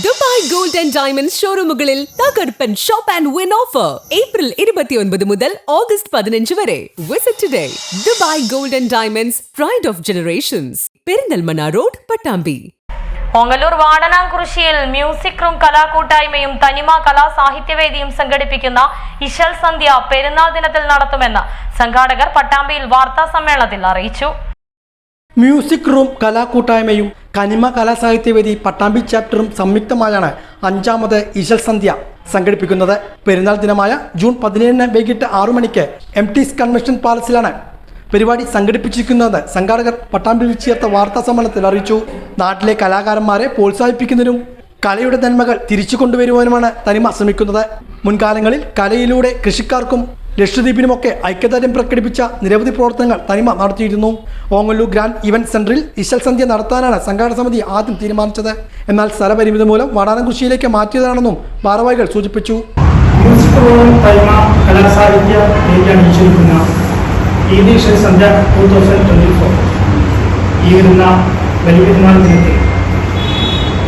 Dubai gold and diamond ഷോറൂമുകളിൽ തകർപ്പൻ shop and win offer. April ഇരുപത്തിയൊൻപത് മുതൽ ഓഗസ്റ്റ് പതിനഞ്ച് വരെ. Visit today Dubai gold and diamonds pride of generations Perinthalmanna road Pattambi. Pongalur വാടനാംകുറിശിയിൽ music room കലാകൂട്ടായ്മയും തനിമ കലാ സാഹിത്യവേദിയും സംഘടിപ്പിക്കുന്ന ഇശൽ സന്ധ്യ പെരുന്നാൾ ദിനത്തിൽ നടത്തുമെന്ന് സംഘാടകർ പട്ടാമ്പിയിൽ വാർത്താ സമ്മേളനത്തിൽ അറിയിച്ചു. മ്യൂസിക് റൂം കലാകൂട്ടായ്മയും കനിമ കലാസാഹിത്യവേദി പട്ടാമ്പി ചാപ്റ്ററും സംയുക്തമായാണ് അഞ്ചാമത് ഇശൽ സന്ധ്യ സംഘടിപ്പിക്കുന്നത്. പെരുന്നാൾ ദിനമായ ജൂൺ പതിനേഴിന് വൈകിട്ട് ആറു മണിക്ക് എം ടീസ് കൺവെൻഷൻ പാലസിലാണ് പരിപാടി സംഘടിപ്പിച്ചിരിക്കുന്നതെന്ന് സംഘാടകർ പട്ടാമ്പി ചേർത്ത വാർത്താ സമ്മേളനത്തിൽ അറിയിച്ചു. നാട്ടിലെ കലാകാരന്മാരെ പ്രോത്സാഹിപ്പിക്കുന്നതിനും കലയുടെ നന്മകൾ തിരിച്ചു കൊണ്ടുവരുവാനുമാണ് തനിമ ശ്രമിക്കുന്നത്. മുൻകാലങ്ങളിൽ കലയിലൂടെ കൃഷിക്കാർക്കും ലക്ഷദ്വീപിനുമൊക്കെ ഐക്യദാർഢ്യം പ്രകടിപ്പിച്ച നിരവധി പ്രവർത്തനങ്ങൾ തനിമ നടത്തിയിരുന്നു. ഓങ്ങല്ലൂർ ഗ്രാൻഡ് ഇവന്റ് സെന്ററിൽ ഇശൽ സന്ധ്യ നടത്താനാണ് സംഘാടക സമിതി ആദ്യം തീരുമാനിച്ചത്. എന്നാൽ സ്ഥലപരിമിതി മൂലം വടാനംകുശിയിലേക്ക് മാറ്റിയതാണെന്നും ഭാരവാഹികൾ സൂചിപ്പിച്ചു. കലാസാഹിത്യ ഈദീഷ് സന്ധ്യ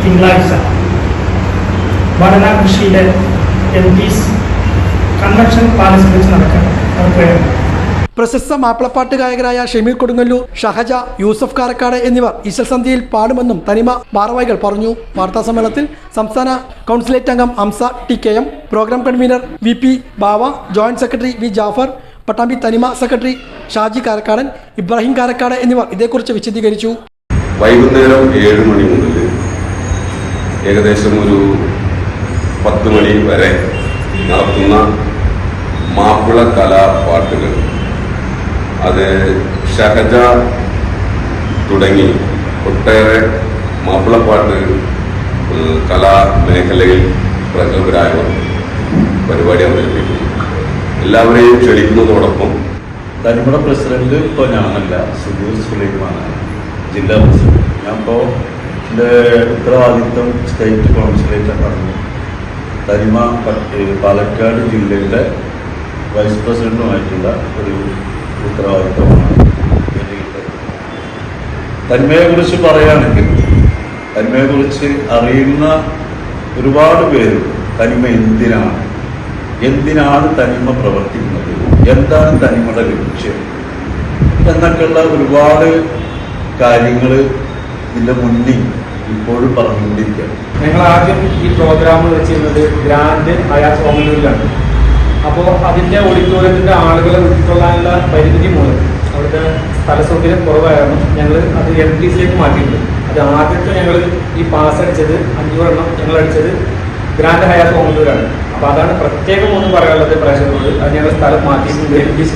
തിങ്കളാഴ്ച വടനാകൃഷിയിലെ എം പീസ് കൺവെൻഷൻ പാലസിൽ വെച്ച് നടക്കാൻ അവർക്ക് പ്രശസ്ത മാപ്പിളപ്പാട്ട് ഗായകരായ ഷമീർ കൊടുങ്ങല്ലൂർ ഷഹജ യൂസഫ് കാരക്കാട് എന്നിവർ ഇശൽ സന്ധ്യയിൽ പാടുമെന്നും തനിമ ഭാരവാഹികൾ പറഞ്ഞു. വാർത്താ സമ്മേളനത്തിൽ സംസ്ഥാന കൗൺസിലേറ്റ് അംഗം Amsa T K M program convener V P Bava joint secretary V Jafar Pattambi Thanima secretary Shaji Karakkadan Ibrahim Karakkad എന്നിവർ ഇതേക്കുറിച്ച് വിശദീകരിച്ചു. വൈകുന്നേരം ഏഴ് മണി മുതൽ ഏകദേശം ഒരു പത്ത് മണി വരെ നടത്തുന്ന മാപ്പിള കലാപാട്ടുകൾ അത് ഷഹജ തുടങ്ങി. ഒട്ടേറെ മാപ്പിളപ്പാട്ട് കലാമേഖലയിൽ പ്രഗത്ഭരായവർ പരിപാടി അവതരിപ്പിക്കുന്നു. എല്ലാവരെയും ക്ഷണിക്കുന്നതോടൊപ്പം തനിമുട പ്രസിഡന്റ് ഇപ്പോൾ ഞാനല്ല സുധീർ സുലൈമാണ് ജില്ലാ പ്രസിഡന്റ്. ഞാൻ ഇപ്പോൾ എന്റെ ഉത്തരവാദിത്വം സ്റ്റേറ്റ് കൗൺസിലേറ്റ് പറഞ്ഞു പട്ട് പാലക്കാട് ജില്ലയുടെ വൈസ് പ്രസിഡന്റുമായിട്ടുള്ള ഒരു ഉത്തരവാദിത്വമാണ് തന്മയെക്കുറിച്ച് പറയുകയാണെങ്കിൽ തന്മയെക്കുറിച്ച് അറിയുന്ന ഒരുപാട് പേര് തനിമ എന്തിനാണ്? എന്തിനാണ് തനിമ പ്രവർത്തിക്കുന്നത്? എന്താണ് തനിമയുടെ ലക്ഷ്യം? എന്നൊക്കെയുള്ള ഒരുപാട് കാര്യങ്ങൾ ഇതിന്റെ മുന്നിൽ ഇപ്പോഴും പറഞ്ഞുകൊണ്ടിരിക്കുകയാണ്. ഞങ്ങൾ ആദ്യം ഈ പ്രോഗ്രാം വെച്ചിരുന്നത് ഗ്രാൻഡ് ഹയാ ഓമലൂരിലാണ് അപ്പോൾ അതിന്റെ ഓഡിറ്റോറിയത്തിന്റെ ആളുകളെ ഉൾക്കൊള്ളാനുള്ള പരിമിതി മൂലം അവിടുത്തെ സ്ഥല കുറവായിരുന്നു. ഞങ്ങൾ അത് എം ടി സിയിലേക്ക് മാറ്റിയിട്ടുണ്ട്. അത് ആദ്യത്തെ ഞങ്ങൾ ഈ പാസ് അടിച്ചത് അഞ്ഞൂറെണ്ണം ഞങ്ങൾ അടിച്ചത് ഗ്രാൻഡ് ഹയാ ഓമലൂരാണ് അപ്പോൾ അതാണ് പ്രത്യേകം ഒന്നും പറയാനുള്ളത് പ്രേക്ഷകരോട്. അത് ഞങ്ങൾ സ്ഥലം മാറ്റിയിട്ടുണ്ട്. M T C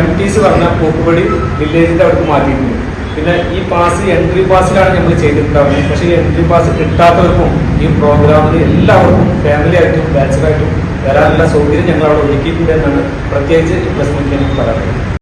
M T C പറഞ്ഞ പൂക്കുപടി വില്ലേജിന്റെ അവിടേക്ക് മാറ്റിയിട്ടുണ്ട്. പിന്നെ ഈ പാസ് എൻട്രി പാസിലാണ് നമ്മൾ ചെയ്തിട്ടുണ്ടാവുന്നത്. പക്ഷേ ഈ എൻട്രി പാസ് കിട്ടാത്തവർക്കും ഈ പ്രോഗ്രാമിൽ എല്ലാവർക്കും ഫാമിലി ആയിട്ടും ബാച്ചിലായിട്ടും വരാനുള്ള സൗകര്യം ഞങ്ങൾ അവിടെ ഒരുക്കിയിട്ടുണ്ട് എന്നാണ് പ്രത്യേകിച്ച് ഈ പ്രസ് എനിക്ക് പറയാനുള്ളത്